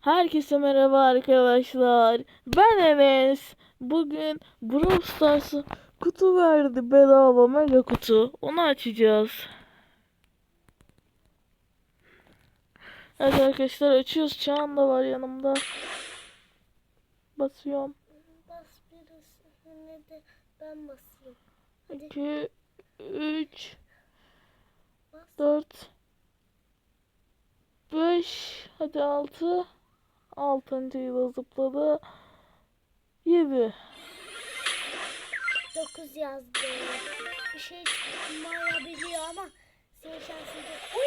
Herkese merhaba arkadaşlar. Ben Enes. Bugün Brawl Stars'a kutu verdi bedava mega kutu. Onu açacağız. Evet arkadaşlar açıyoruz. Çağan da var yanımda. Basıyorum. Bas birisine de ben. Hadi 2 3 bas. 4 5 hadi 6 altıncıyı da zıpladı 7 9 yazdı. Bir şey çıkmayabiliyor ama senin şansın. Uy.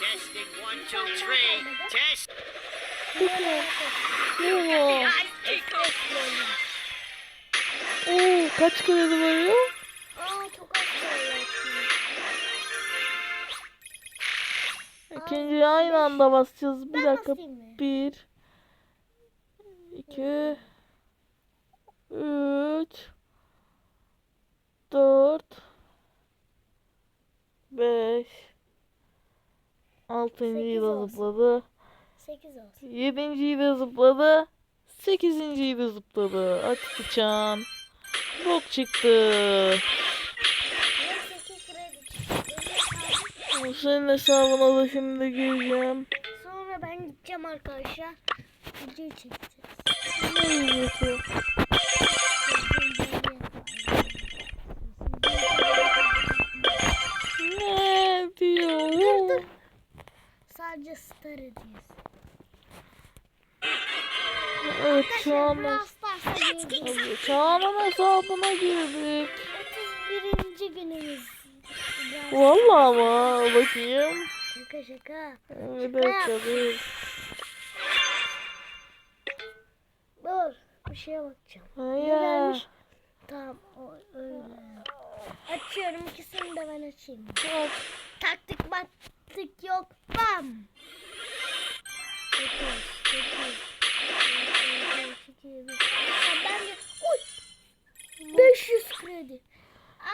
Testing one, two, three. Test. Yo. Chico. Oo, kaç kredi veriyor? Aa çok az kaldı. İkinciyi aynı anda basacağız. Bir Ben dakika. 1 2 3 4 5 Altıncıyı da olsun. zıpladı. 8 olsun. Yedinciyi de zıpladı. Sekizinciyi de zıpladı. Aç bıçağın. Bok çıktı. Ama Senin hesabına da şimdi gireceğim. Sonra ben gideceğim arkadaşlar. Video çekeceğiz. Ne videosu? Ne diyor? Sadece star hediyesi. Evet şu an Brawl Stars'a girdik. Çağan'ın hesabına girdik. 31. günümüz. Vallahi mı? Bakayım. Şaka şaka. Bir dakika bir. Şeye bakacağım. Hayır. Tamam o öyle. Açıyorum ikisini de ben açayım. Bak. Taktik baktık yok. Bam. Bence Uy! 500 kredi.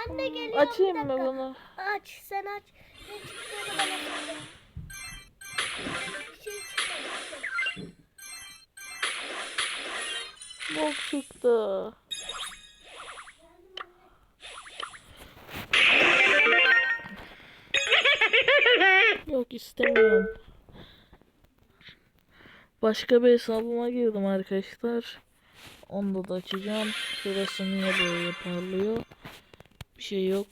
Anne geliyor Açayım mı bunu? Aç sen aç. Ne çıktığını söyle. Bok çıktı. Yok istemiyorum. Başka bir hesabıma girdim arkadaşlar. Onda da açacağım. Şurası niye böyle parlıyor? Bir şey yok.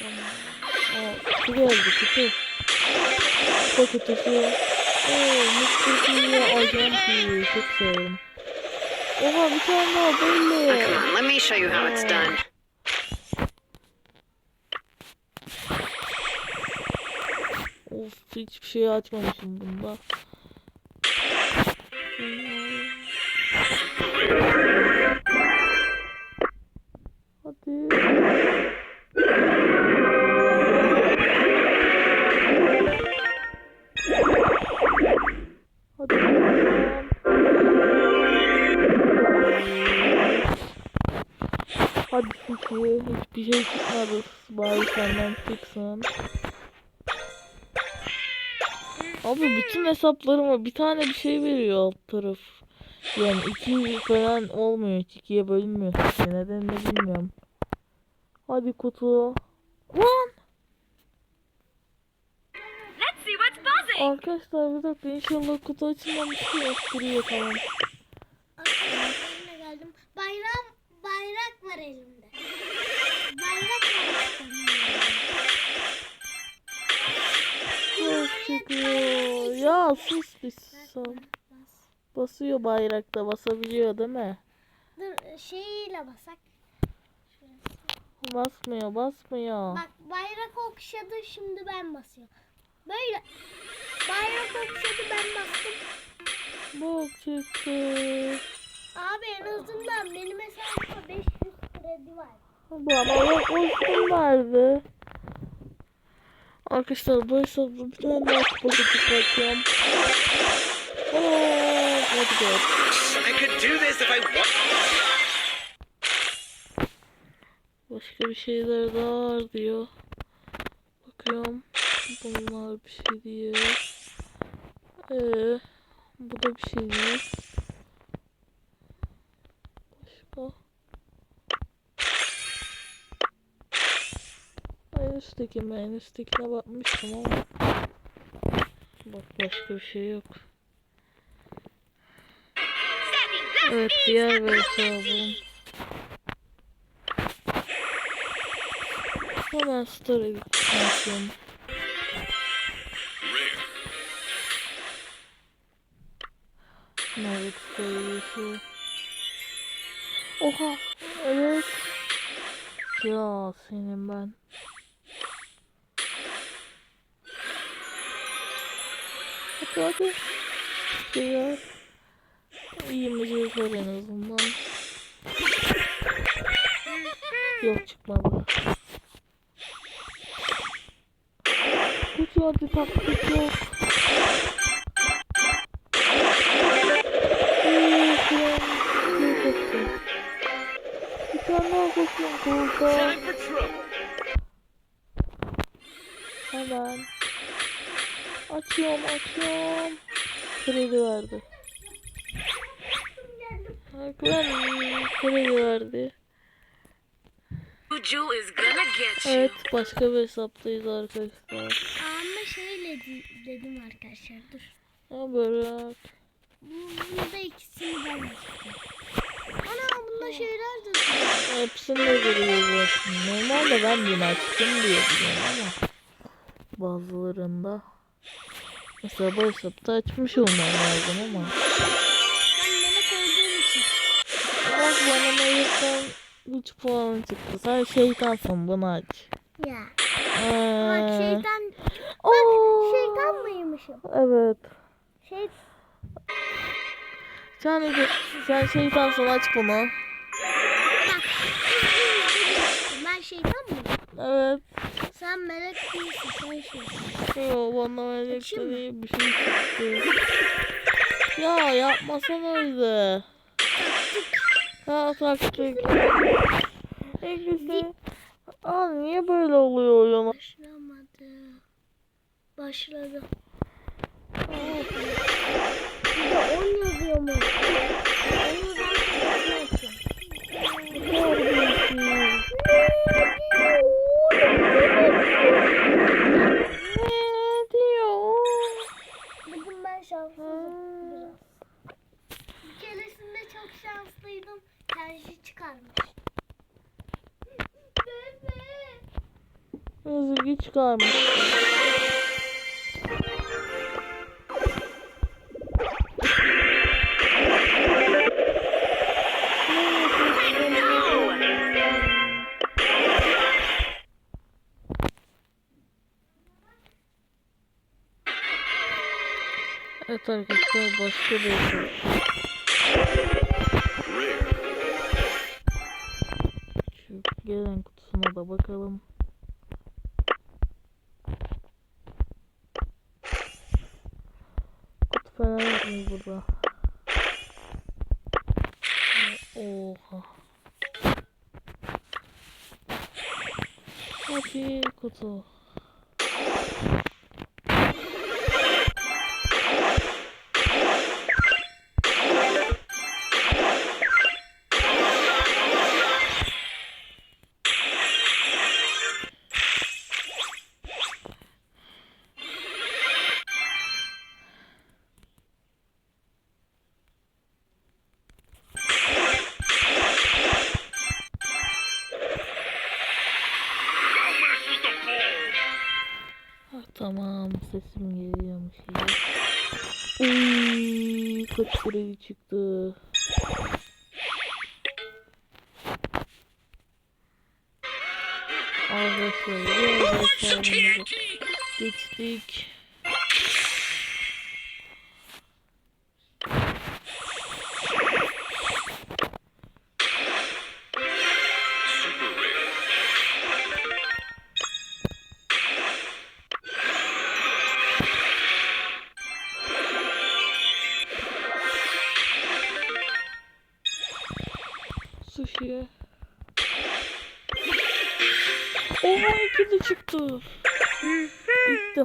Aa, kutu geldi kutu. Kutu kutusu. Oha bir tane daha böyle. Let me show you how it's done. Of hiçbir şey açmamışım bunda. Senden çıksın. Abi bütün hesaplarıma bir tane bir şey veriyor alt taraf. Yani iki falan olmuyor. ikiye bölünmüyor. Neden de bilmiyorum. Hadi kutu. Lan! Arkadaşlar bir dakika inşallah kutu açılmamıştır. Yok duruyor tamam. Ya sus bir sus. Basıyor bayrakta basabiliyor değil mi? Dur şeyiyle basak. Basmıyor basmıyor. Bak bayrak okşadı şimdi ben basıyorum. Böyle. Bayrak okşadı ben bastım. Bok çıktı. Abi en azından benim hesabımda 500 kredi var. Bana yok olsun vardı. Arkadaşlar bu hesabı bir tane daha kupa çıkartıyorum. Ooo hadi gel. Başka bir şeyler daha var diyor. Bakıyorum. Bunlar bir şey diyor. Ee, bu da bir şey değil. Başka. En üstteki mi? En bakmıştım ama. Bak başka bir şey yok. Evet diğer hesabım. Hemen story bitsin. Evet story Oha evet. Ya senin ben. Hadi. Güzel. İyi müzik var en azından. Yok çıkmadı. Kutu hadi taktik Evet başka bir hesaptayız arkadaşlar. Ama şöyle de- dedim arkadaşlar dur. Ya bırak. Bu, burada ikisini ben. Ana bunda şeyler de duruyor. Hepsini de görüyoruz aslında. Normalde ben bunu açtım diye biliyorum ama bazılarında mesela bu hesapta açmış olmam lazım ama Ben melek olduğum için. bak bana Mayıs'tan 3 puan çıktı. Sen şeytansın bunu aç. Ya. Ee, Bak şeytan. Oo, Şeytan mıymışım? Evet. Şey Sen, sen şeytansın aç bunu. bak. Ben şeytan mıyım? Evet. Sen melek değilsin. Sen şeytan. Yo bana melek değil bir şey çıktı. Ya yapmasan öyle. Ha taktik. İkisi. Aa niye böyle oluyor oyun? Başlamadı. Başladı. Aa, Burada 10 yazıyor mu? Çıkarmış. Evet arkadaşlar başka bir şey. Yok mu burada? Oha. Hadi kutu. Sesim geliyormuş. Uy, kaç kredi çıktı. Arkadaşlar hesabımıza geçtik.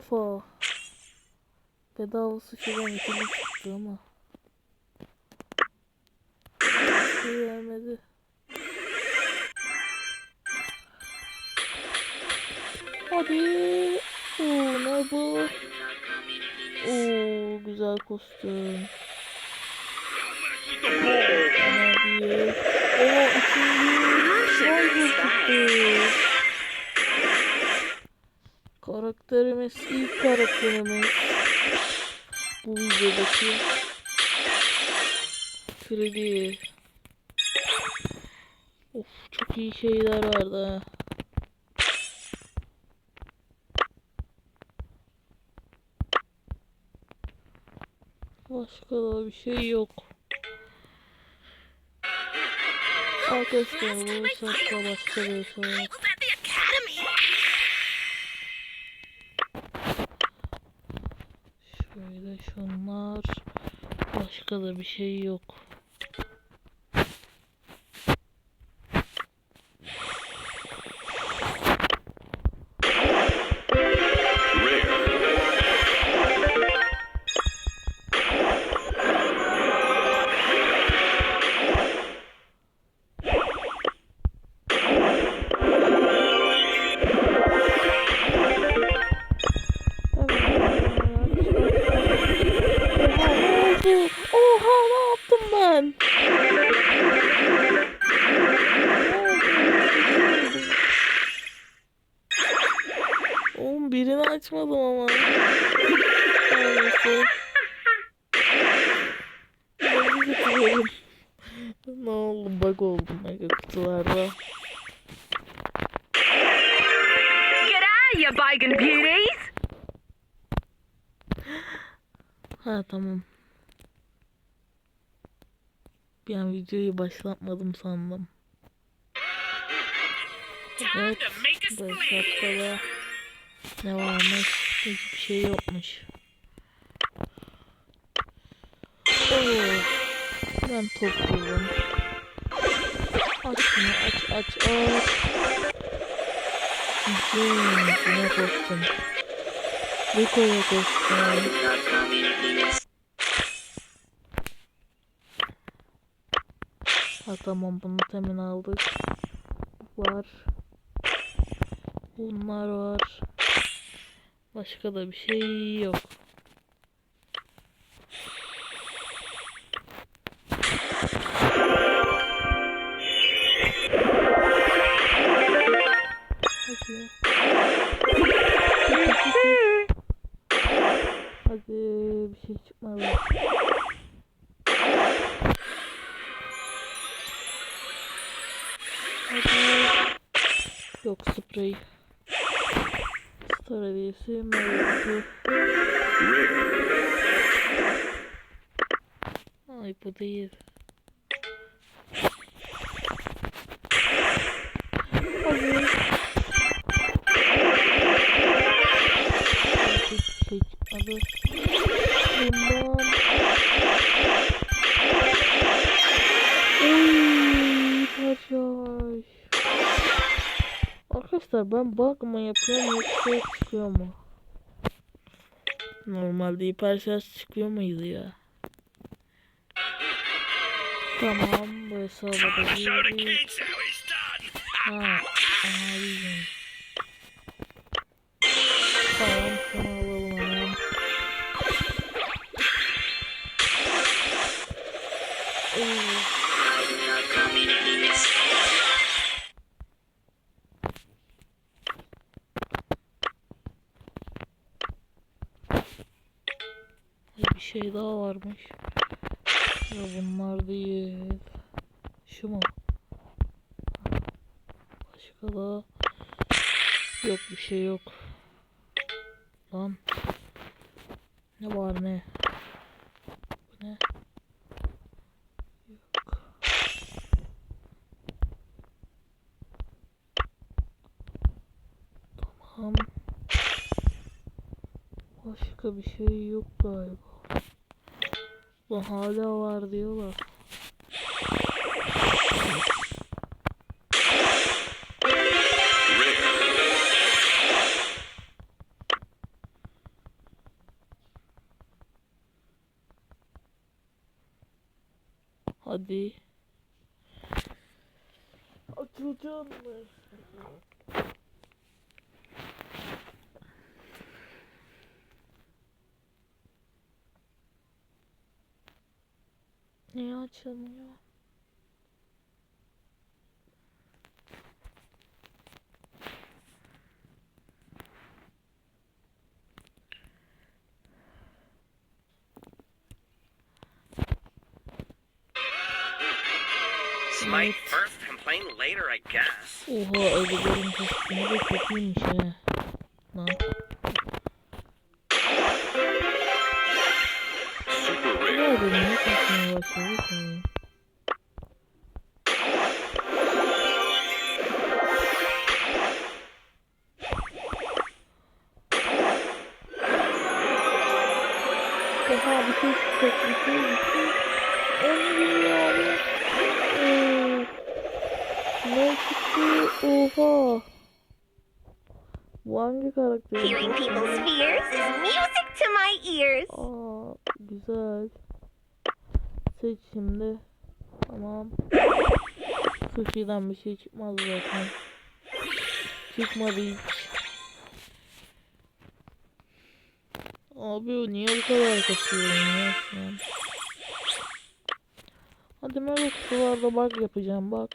Defa. Bedavası şuradan ikili çıktı ama. Şey vermedi. Hadi. Oo, ne bu? Oo, güzel kostüm. Değil. Oo, ikinci. Şarjı çıktı. Karakterimiz, ilk karakterimiz. Bu videodaki. Freddy. Of çok iyi şeyler vardı. Başka da bir şey yok. Arkadaşlar bu saatte başka bir şey yok. Başka da bir şey yok. Açmadım ama. Neyse. Ne oldu bug oldum mega kutularda. G'day, you bacon beauties. Ha tamam. Bir an videoyu başlatmadım sandım. Evet. to make ne varmış? Hiçbir şey yokmuş. Oo. Ben topluyorum. Aç şunu aç aç aç. Hmm, yine kostüm. Rico'ya kostüm. Ha tamam bunu temin aldık. Var. Bunlar var. Başka da bir şey yok. Şey çıkmadı. Bundan. Uy, taşaş. Arkadaşlar ben mı yapıyorum yoksa çıkıyor mu? Normalde hiper şarj çıkıyor muydu ya? Tamam bu hesaba da girdik. Ha, anlayacağım. Tamam şunu alalım hemen. Bir şey daha varmış. Bunlar değil. Şu mu? Başka da yok bir şey yok. Lan. Ne var ne? Bu ne? Yok. Tamam. Başka bir şey yok galiba. Bu hala var diyorlar. Hadi. Açılacağım mı? Niye açılmıyor? Guess. Oha kostümü de çok iyiymiş he. Lan. Oha bir şey çıkacak bir şey bir şey. Bilmiyorum. Ee, ne çıktı? Oha. Bu hangi karakter? Hearing people's fears is music to my ears. Aa, güzel. Seç şimdi. Tamam. Sushi'den bir şey çıkmaz zaten. Çıkmadı hiç. Abi niye bu kadar kasıyorum ya şu an? Hadi böyle kutularda bug yapacağım bak.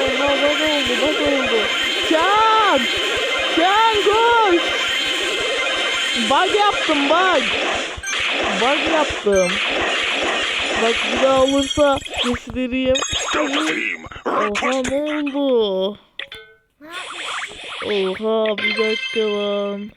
Oha bug oldu bug oldu. Can! Can koş! Bug yaptım bug. Bug yaptım. Bak bir daha olursa göstereyim. Oha ne oldu? Oha bir dakika lan.